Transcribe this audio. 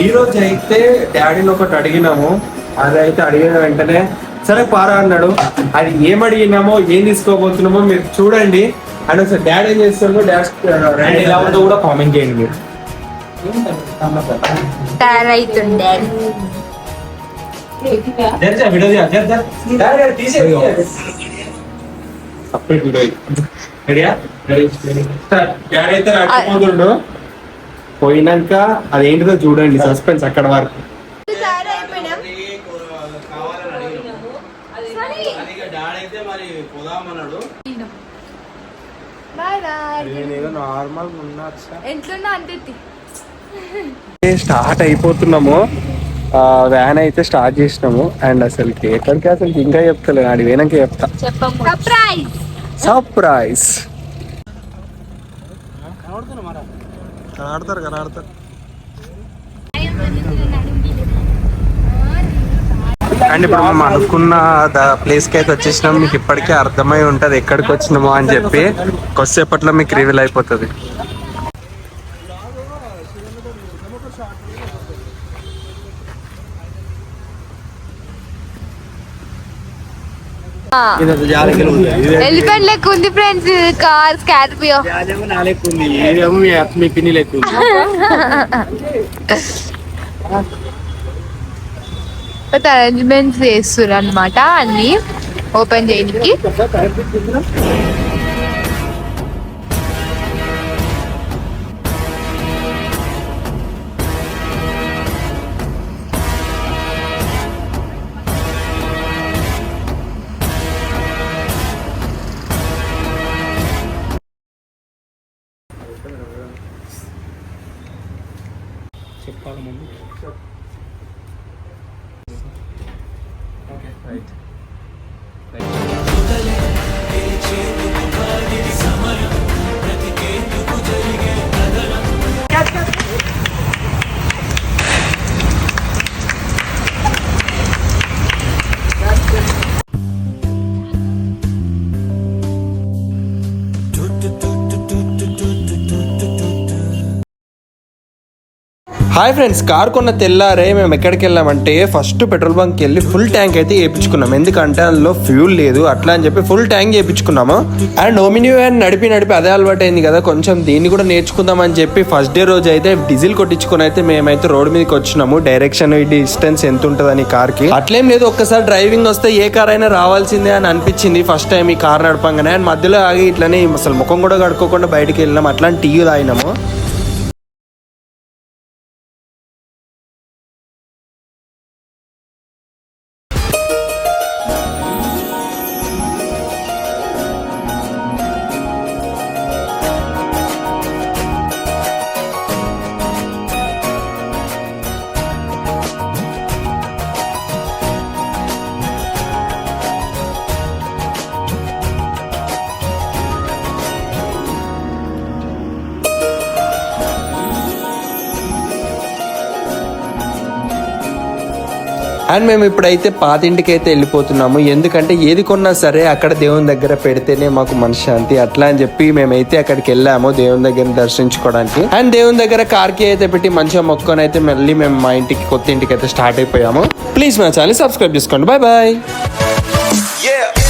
ఈ రోజు అయితే డాడీని ఒకటి అడిగినాము. అది అయితే అడిగిన వెంటనే సరే పారా అన్నాడు. అది ఏం అడిగినామో ఏం తీసుకోబోతున్నామో మీరు చూడండి. అండ్ ఒకసారి డాడీ ఏం చేస్తున్నాడో? డాడీ ఎలా ఉందో కూడా కామెంట్ చేయండి మీరు. డాడీ అయితే రాకపోతుండు. పోయినాక అదేంటిదో చూడండి సస్పెన్స్ అక్కడ వరకు. స్టార్ట్ అయిపోతున్నాము వ్యాన్ అయితే స్టార్ట్ చేసినాము. అండ్ అసలుకి ఎక్కడికి అసలు ఇంకా చెప్తలేదు ఆడి పోయినాక చెప్తా. చెప్పము సర్ప్రైజ్ ఆడతారు కనాడతారు కనాడతారు అండ్ ఇప్పుడు మనం అనుకున్న ప్లేస్కి అయితే వచ్చేసినాం. మీకు ఇప్పటికే అర్థమై ఉంటుంది ఎక్కడికి వచ్చినామో అని చెప్పి. కొద్దిసేపట్లో మీకు రివీల్ అయిపోతుంది. ఎలిఫెంట్ లెక్క ఉంది ఫ్రెండ్స్ కార్ స్కార్పియో మీ పిన్ని లెక్క అరేంజ్మెంట్స్ చేస్తున్నారు అనమాట అన్ని. ఓపెన్ చేయడానికి చెప్పాలి ముందు. Okay right hi friends car కొన్న తెల్లారే మేము ఎక్కడికి వెళ్ళామంటే ఫస్ట్ పెట్రోల్ బంక్ వెళ్ళి ఫుల్ ట్యాంక్ అయితే వేయించుకున్నాం ఎందుకంటే అందులో ఫ్యూల్ లేదు. అట్లా అని చెప్పి ఫుల్ ట్యాంక్ వేయించుకున్నాము అండ్ ఓమినీ వ్యాన్ నడిపి నడిపి అదే అలవాటు అయింది కదా. కొంచెం దీన్ని కూడా నేర్చుకుందాం అని చెప్పి ఫస్ట్ డే రోజు అయితే డీజిల్ కొట్టించుకుని అయితే మేమైతే రోడ్ మీదకి వచ్చినాము. డైరెక్షన్ డిస్టెన్స్ ఎంత ఉంటుందని కార్కి. అట్లేం లేదు. ఒక్కసారి డ్రైవింగ్ వస్తే ఏ కార్ అయినా రావాల్సిందే అని అనిపించింది. ఫస్ట్ టైం ఈ కార్ నడపంగానే. అండ్ మధ్యలో ఆగి ఇట్లనే అసలు ముఖం కూడా కడుక్కోకుండా బయటికి వెళ్ళినాం. అట్లాంటి టీ తాగినాము. అండ్ మేము ఇప్పుడైతే పాతింటికి అయితే వెళ్ళిపోతున్నాము. ఎందుకంటే ఏది కొన్నా సరే అక్కడ దేవుని దగ్గర పెడితేనే మాకు మనశ్శాంతి. అట్లా అని చెప్పి మేమైతే అక్కడికి వెళ్ళాము దేవుని దగ్గర దర్శించుకోవడానికి. అండ్ దేవుని దగ్గర కార్కి అయితే పెట్టి మంచిగా మొక్కని అయితే మళ్ళీ మేము మా ఇంటికి కొత్త ఇంటికి అయితే స్టార్ట్ అయిపోయాము. ప్లీజ్ మన ఛానల్ సబ్స్క్రైబ్ చేసుకోండి. Bye bye Yeah.